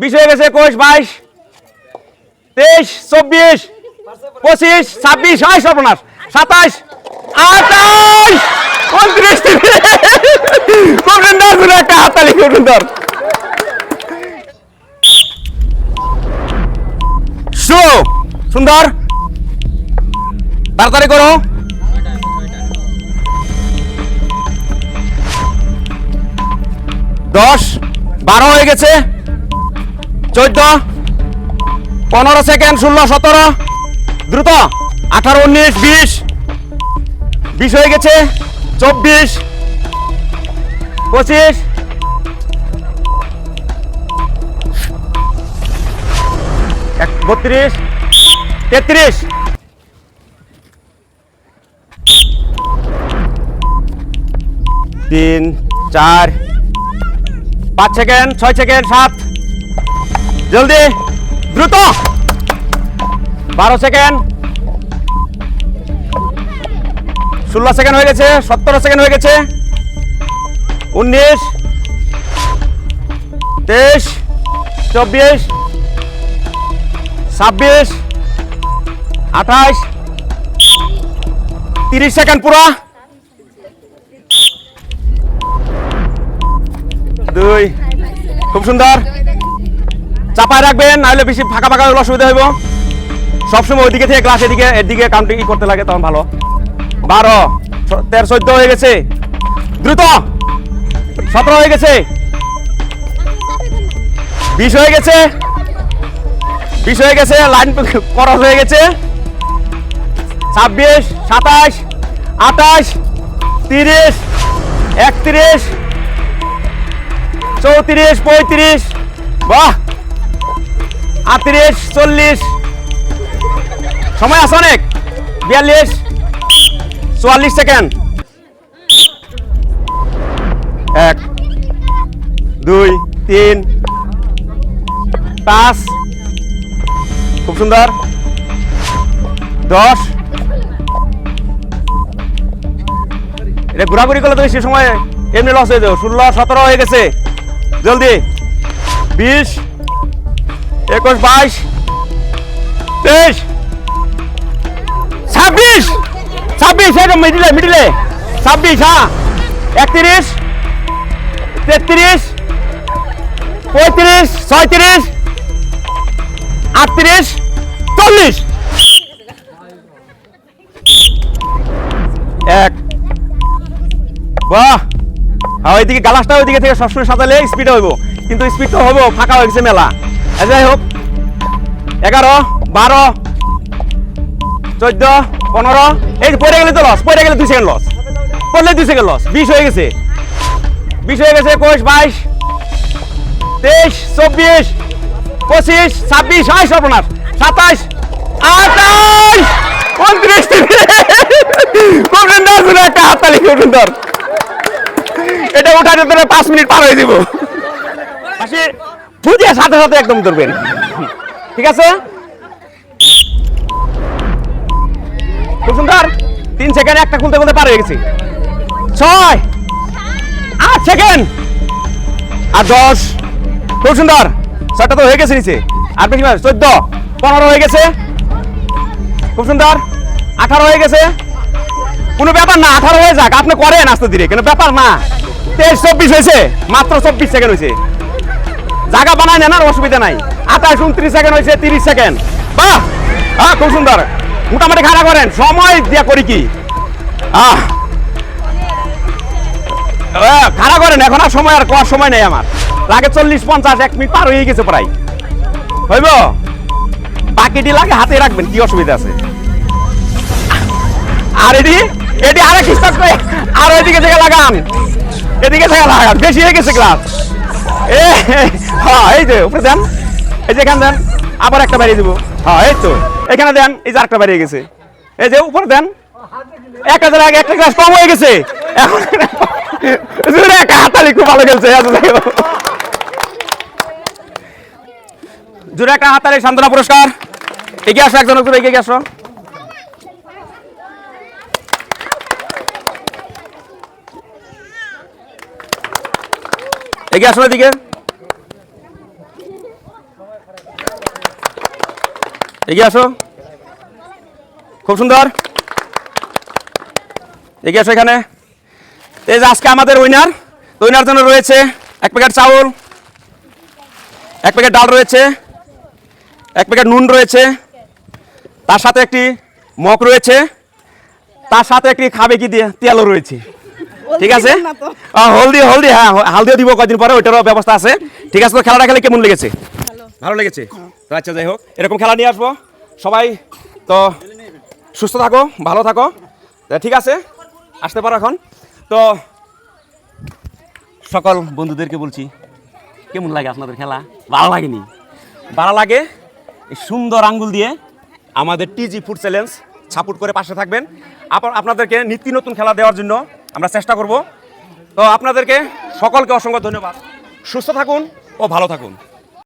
বিশ হয়ে গেছে, একুশ, বাইশ, তেইশ, চব্বিশ, পঁচিশ, ছাব্বিশ আয় সর্বনাশ, সাতাশ, আঠাশ সুন্দর একটা খুব সুন্দর শো, সুন্দর। তাড়াতাড়ি করো। দশ, বারো হয়ে গেছে। চোদ্দ পনেরো সেকেন্ড ষোলো, সতেরো, দ্রুত, আঠারো, উনিশ, বিশ বিশ হয়ে গেছে, চব্বিশ, পঁচিশ বত্রিশ, তেত্রিশ। তিন, চার, পাঁচ সেকেন্ড ছয় সেকেন্ড সাত জলদি, দ্রুত। বারো সেকেন্ড ষোলো সেকেন্ড হয়ে গেছে, সতেরো সেকেন্ড হয়ে গেছে। উনিশ, তেইশ, চব্বিশ, ছাব্বিশ আঠাশ তিরিশ সেকেন্ড পুরা। দুই। খুব সুন্দর। চাপায় রাখবেন, নাহলে বেশি ফাঁকা ফাঁকা হলে অসুবিধা হইব। সবসময় ওইদিকে থেকে ক্লাস এদিকে এদিকে কাউন্টিং করতে লাগে, তখন ভালো। বারো তেরো, চোদ্দ হয়ে গেছে। দ্রুত! সতেরো হয়ে গেছে। বিশ হয়ে গেছে। বিশ হয়ে গেছে, লাইন করস হয়ে গেছে। ছাব্বিশ, সাতাশ, আঠাশ, তিরিশ, একত্রিশ, চৌত্রিশ, পঁয়ত্রিশ। বাহ! আটত্রিশ, চল্লিশ। সময় আছে অনেক? বিয়াল্লিশ। চুয়াল্লিশ সেকেন্ড। এক, দুই, তিন, পাঁচ। খুব সুন্দর। দশ। এটা ঘোরাঘুরি করলে তুমি সে সময় এমনি লস হয়ে যাবে। ষোলো, সতেরো হয়ে গেছে। জলদি। বিশ। একুশ, বাইশ, তেইশ, ছাব্বিশ ছাব্বিশ একদম মিডিলে মিডিলে ছাব্বিশ হ্যাঁ একত্রিশ, তেত্রিশ, পঁয়ত্রিশ, ছয়ত্রিশ, আটত্রিশ, চল্লিশ। এক। বাহ! হ্যাঁ ওইদিকে গালাসটা ওইদিকে থেকে সবসময় সাজালে স্পিড হইব। কিন্তু স্পিড তো হব, ফাঁকা হয়ে গেছে মেলা। যাই হোক এগারো, বারো, চোদ্দ, পনেরো, এই পড়ে গেলে তো লস পড়ে গেলে দুই সেকেন্ড লস পড়লে দুই সেকেন্ড লস বিশ হয়ে গেছে। বিশ হয়ে গেছে, একুশ, বাইশ, তেইশ, চব্বিশ, পঁচিশ, ছাব্বিশ আয় সর্বনাশ, সাতাশ, আঠাশ, উনত্রিশ ছিল একটা হাততালি খুব সুন্দর এটা উঠাতে পাঁচ মিনিট পার হয়ে দিব ফুটিয়ে সাথে সাথে একদম ধরবেন। ঠিক আছে? খুব সুন্দর। তিন সেকেন্ড একটা খুলতে খুলতে পার গেছি। ছয়। আট সেকেন্ড। আর দশ। খুব সুন্দর। ছয়টা তো হয়ে গেছে নিচে। আর বেশি চোদ্দ। পনেরো হয়ে গেছে। খুব সুন্দর। আঠারো হয়ে গেছে। কোনো ব্যাপার না, আঠারো হয়ে যাক। আপনি করেন আস্তে ধীরে। কোনো ব্যাপার না। তেইশ, চব্বিশ হয়েছে। মাত্র চব্বিশ সেকেন্ড হয়েছে। জায়গা বানায় নেন অসুবিধা নাই। আঠাশ, উনত্রিশ সেকেন্ড হয়েছে, তিরিশ সেকেন্ড বাহ! হ্যাঁ খুব সুন্দর। মোটামুটি খাড়া করেন। সময় দিয়া করি কি? আহ। খাড়া করেন। এখন আর সময় আর কোয়ার সময় নেই আমার। লাগে চল্লিশ, পঞ্চাশ, এক মিনিট পার হয়ে গেছে প্রায়। হইব? বাকিটি লাগে হাতে রাখবেন, কি অসুবিধা আছে? আর এটি? এটি আরেক স্টার্ট করে আর ওইদিকে থেকে লাগান। এদিকে থেকে লাগান। বেশি হয়ে গেছে ক্লাস হ্যাঁ এই যে, উপরে এই যে এখানে দেন, আবার একটা বাড়িয়ে দিব। হ্যাঁ এই দেন, এই যে আরেকটা বাড়িয়ে গেছে। এই যে, উপরে দেন। এক হাজার আগে একটা হয়ে গেছে। এখন একটা হাতালি খুব ভালো খেলছে। জোরে একটা হাতালি সান্ত্বনা পুরস্কার। এগিয়ে আসো, একজন এগিয়ে আসো। এগিয়ে আসো এদিকে। এগিয়ে আসো। খুব সুন্দর। এগিয়ে আসো এখানে। এই যে আজকে আমাদের উইনার উইনার জন্য রয়েছে এক প্যাকেট চাউল, এক প্যাকেট ডাল রয়েছে, এক প্যাকেট নুন রয়েছে, তার সাথে একটি মগ রয়েছে, তার সাথে একটি খাবে কি দিয়ে, তেলও রয়েছে। ঠিক আছে? হলদি হলদি হ্যাঁ হালদিও দিব কয়দিন পরে ওইটারও ব্যবস্থা আছে। ঠিক আছে তো খেলাটা খেলে কেমন লেগেছে? ভালো। লেগেছে? তো আচ্ছা যাই হোক এরকম খেলা নিয়ে আসব। সবাই তো সুস্থ থাকো ভালো থাকো। ঠিক আছে আসতে পারো এখন। তো সকল বন্ধুদেরকে বলছি কেমন লাগে আপনাদের খেলা? ভালো লাগেনি? ভালো লাগে এই সুন্দর আঙ্গুল দিয়ে আমাদের টিজি ফুড চ্যালেঞ্জ সাপোর্ট করে পাশে থাকবেন। আপ- আপনাদেরকে নিত্য নতুন খেলা দেওয়ার জন্য আমরা চেষ্টা করব। তো আপনাদেরকে সকলকে অসংখ্য ধন্যবাদ। সুস্থ থাকুন ও ভালো থাকুন।